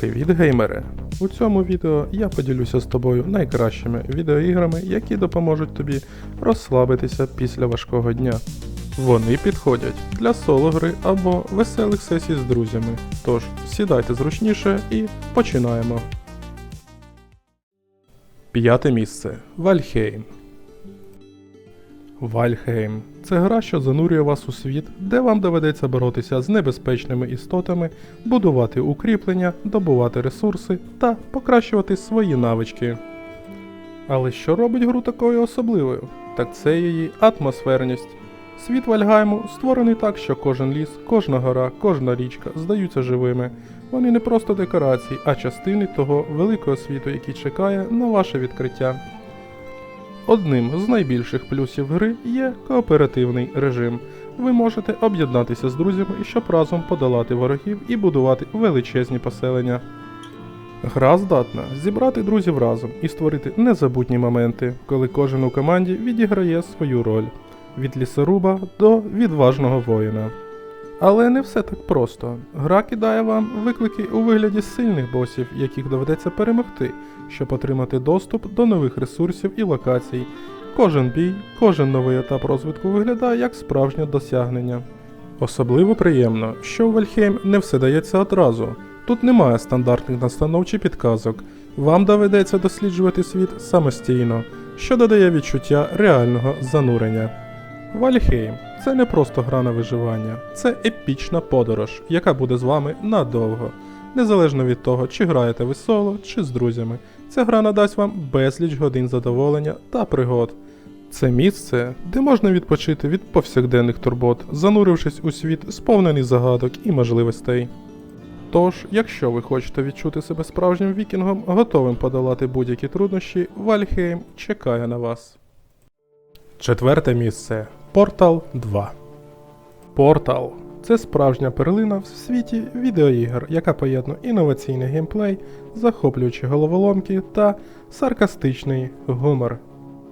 Привіт, геймери! У цьому відео я поділюся з тобою найкращими відеоіграми, які допоможуть тобі розслабитися після важкого дня. Вони підходять для соло гри або веселих сесій з друзями. Тож сідайте зручніше і починаємо. П'яте місце Вальхейм. Вальхейм це гра, що занурює вас у світ, де вам доведеться боротися з небезпечними істотами, будувати укріплення, добувати ресурси та покращувати свої навички. Але що робить гру такою особливою? Так це її атмосферність. Світ Вальгайму створений так, що кожен ліс, кожна гора, кожна річка здаються живими. Вони не просто декорації, а частини того великого світу, який чекає на ваше відкриття. Одним з найбільших плюсів гри є кооперативний режим. Ви можете об'єднатися з друзями, щоб разом подолати ворогів і будувати величезні поселення. Гра здатна зібрати друзів разом і створити незабутні моменти, коли кожен у команді відіграє свою роль від лісоруба до відважного воїна. Але не все так просто. Гра кидає вам виклики у вигляді сильних босів, яких доведеться перемогти, щоб отримати доступ до нових ресурсів і локацій. Кожен бій, кожен новий етап розвитку виглядає як справжнє досягнення. Особливо приємно, що у Вальхейм не все дається одразу. Тут немає стандартних настанов чи підказок. Вам доведеться досліджувати світ самостійно, що додає відчуття реального занурення. Вальхейм це не просто гра на виживання, це епічна подорож, яка буде з вами надовго. Незалежно від того, чи граєте ви соло, чи з друзями, ця гра надасть вам безліч годин задоволення та пригод. Це місце, де можна відпочити від повсякденних турбот, занурившись у світ, сповнений загадок і можливостей. Тож, якщо ви хочете відчути себе справжнім вікінгом, готовим подолати будь-які труднощі, Вальхейм чекає на вас. Четверте місце Portal 2. Portal це справжня перлина в світі відеоігр, яка поєднує інноваційний геймплей, захоплюючі головоломки та саркастичний гумор.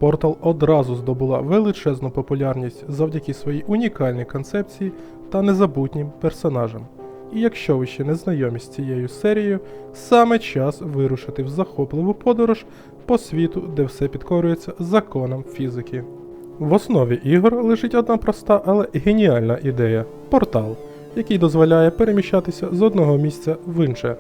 Portal одразу здобула величезну популярність завдяки своїй унікальній концепції та незабутнім персонажам. І якщо ви ще не знайомі з цією серією, саме час вирушити в захопливу подорож по світу, де все підкорюється законам фізики. В основі ігор лежить одна проста, але геніальна ідея портал, який дозволяє переміщатися з одного місця в інше.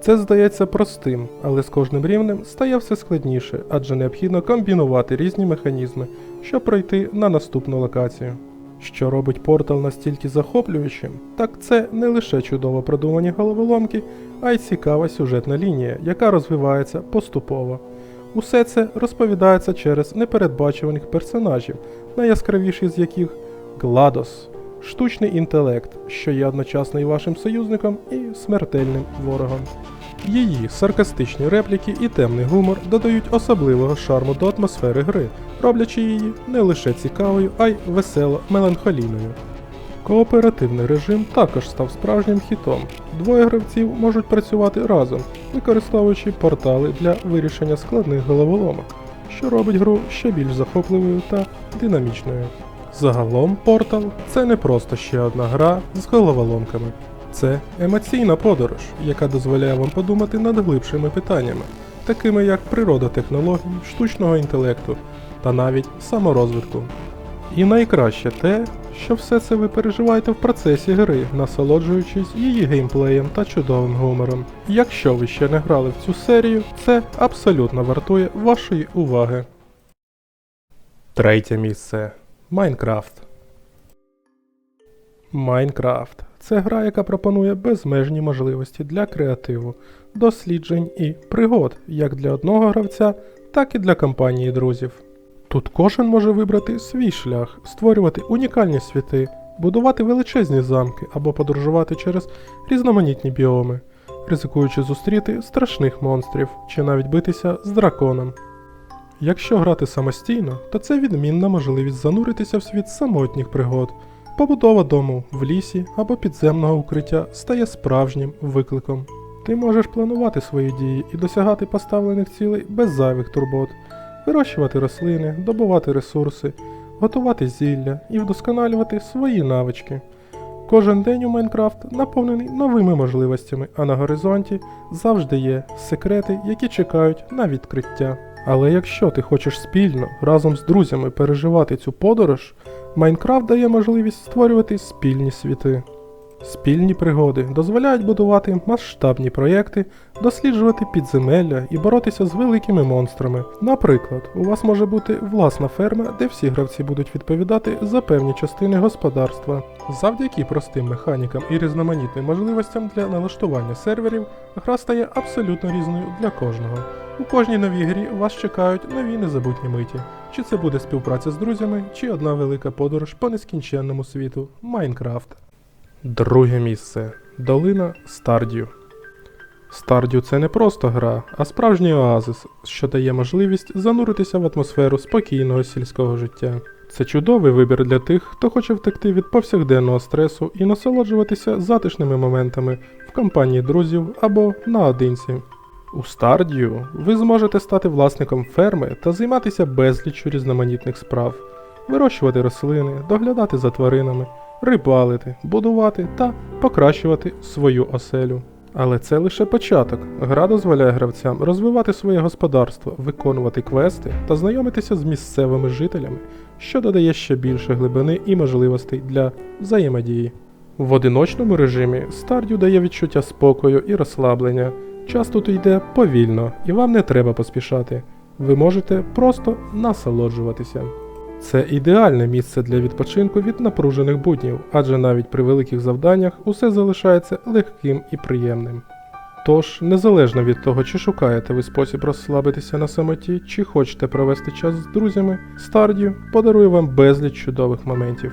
Це здається простим, але з кожним рівнем стає все складніше, адже необхідно комбінувати різні механізми, щоб пройти на наступну локацію. Що робить портал настільки захоплюючим, так це не лише чудово продумані головоломки, а й цікава сюжетна лінія, яка розвивається поступово. Усе це розповідається через непередбачуваних персонажів, найяскравіший з яких Гладос, штучний інтелект, що є одночасно і вашим союзником, і смертельним ворогом. Її саркастичні репліки і темний гумор додають особливого шарму до атмосфери гри, роблячи її не лише цікавою, а й весело меланхолійною. Кооперативний режим також став справжнім хітом. Двоє гравців можуть працювати разом, використовуючи портали для вирішення складних головоломок, що робить гру ще більш захопливою та динамічною. Загалом Portal це не просто ще одна гра з головоломками. Це емоційна подорож, яка дозволяє вам подумати над глибшими питаннями, такими як природа технологій, штучного інтелекту та навіть саморозвитку. І найкраще те, що все це ви переживаєте в процесі гри, насолоджуючись її геймплеєм та чудовим гумором. Якщо ви ще не грали в цю серію, це абсолютно вартує вашої уваги. Третє місце Майнкрафт. Майнкрафт це гра, яка пропонує безмежні можливості для креативу, досліджень і пригод як для одного гравця, так і для компанії друзів. Тут кожен може вибрати свій шлях, створювати унікальні світи, будувати величезні замки або подорожувати через різноманітні біоми, ризикуючи зустріти страшних монстрів чи навіть битися з драконом. Якщо грати самостійно, то це відмінна можливість зануритися в світ самотніх пригод. Побудова дому в лісі або підземного укриття стає справжнім викликом. Ти можеш планувати свої дії і досягати поставлених цілей без зайвих турбот, вирощувати рослини, добувати ресурси, готувати зілля і вдосконалювати свої навички. Кожен день у Майнкрафт наповнений новими можливостями, а на горизонті завжди є секрети, які чекають на відкриття. Але якщо ти хочеш спільно разом з друзями переживати цю подорож, Майнкрафт дає можливість створювати спільні світи. Спільні пригоди дозволяють будувати масштабні проєкти, досліджувати підземелля і боротися з великими монстрами. Наприклад, у вас може бути власна ферма, де всі гравці будуть відповідати за певні частини господарства. Завдяки простим механікам і різноманітним можливостям для налаштування серверів, гра стає абсолютно різною для кожного. У кожній новій грі вас чекають нові незабутні миті. Чи це буде співпраця з друзями, чи одна велика подорож по нескінченному світу Майнкрафт. Друге місце. Долина Стардю. Стардю це не просто гра, а справжній оазис, що дає можливість зануритися в атмосферу спокійного сільського життя. Це чудовий вибір для тих, хто хоче втекти від повсякденного стресу і насолоджуватися затишними моментами в компанії друзів або наодинці. У Стардію ви зможете стати власником ферми та займатися безліччю різноманітних справ, вирощувати рослини, доглядати за тваринами, рибалити, будувати та покращувати свою оселю. Але це лише початок. Гра дозволяє гравцям розвивати своє господарство, виконувати квести та знайомитися з місцевими жителями, що додає ще більше глибини і можливостей для взаємодії. В одиночному режимі Стардю дає відчуття спокою і розслаблення. Час тут йде повільно, і вам не треба поспішати. Ви можете просто насолоджуватися. Це ідеальне місце для відпочинку від напружених буднів, адже навіть при великих завданнях усе залишається легким і приємним. Тож, незалежно від того, чи шукаєте ви спосіб розслабитися на самоті, чи хочете провести час з друзями, Stardew подарує вам безліч чудових моментів.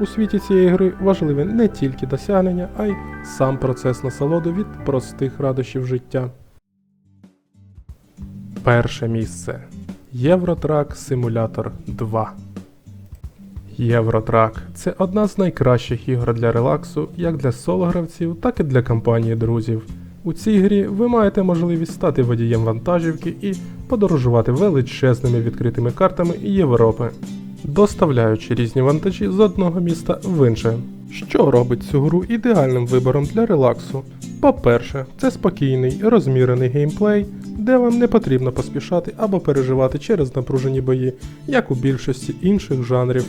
У світі цієї гри важливе не тільки досягнення, а й сам процес насолоди від простих радощів життя. Перше місце. Євротрак Симулятор 2. Євротрак це одна з найкращих ігор для релаксу як для соло-гравців, так і для компанії друзів. У цій грі ви маєте можливість стати водієм вантажівки і подорожувати величезними відкритими картами Європи, доставляючи різні вантажі з одного міста в інше. Що робить цю гру ідеальним вибором для релаксу? По-перше, це спокійний, розмірений геймплей, де вам не потрібно поспішати або переживати через напружені бої, як у більшості інших жанрів.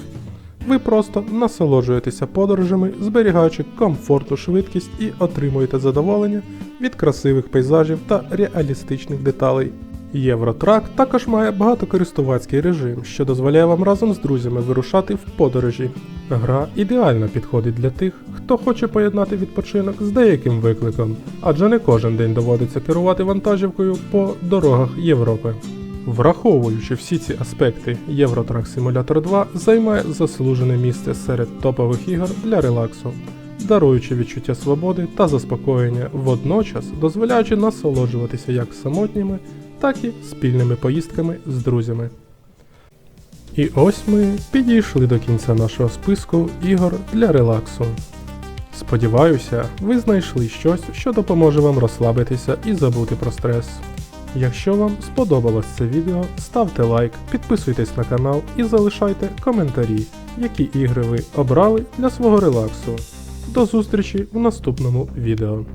Ви просто насолоджуєтеся подорожами, зберігаючи комфортну швидкість і отримуєте задоволення від красивих пейзажів та реалістичних деталей. Євротрак також має багатокористувацький режим, що дозволяє вам разом з друзями вирушати в подорожі. Гра ідеально підходить для тих, хто хоче поєднати відпочинок з деяким викликом, адже не кожен день доводиться керувати вантажівкою по дорогах Європи. Враховуючи всі ці аспекти, Євротрак Simulator 2 займає заслужене місце серед топових ігор для релаксу, даруючи відчуття свободи та заспокоєння, водночас дозволяючи насолоджуватися як самотніми, так і спільними поїздками з друзями. І ось ми підійшли до кінця нашого списку ігор для релаксу. Сподіваюся, ви знайшли щось, що допоможе вам розслабитися і забути про стрес. Якщо вам сподобалось це відео, ставте лайк, підписуйтесь на канал і залишайте коментарі, які ігри ви обрали для свого релаксу. До зустрічі в наступному відео.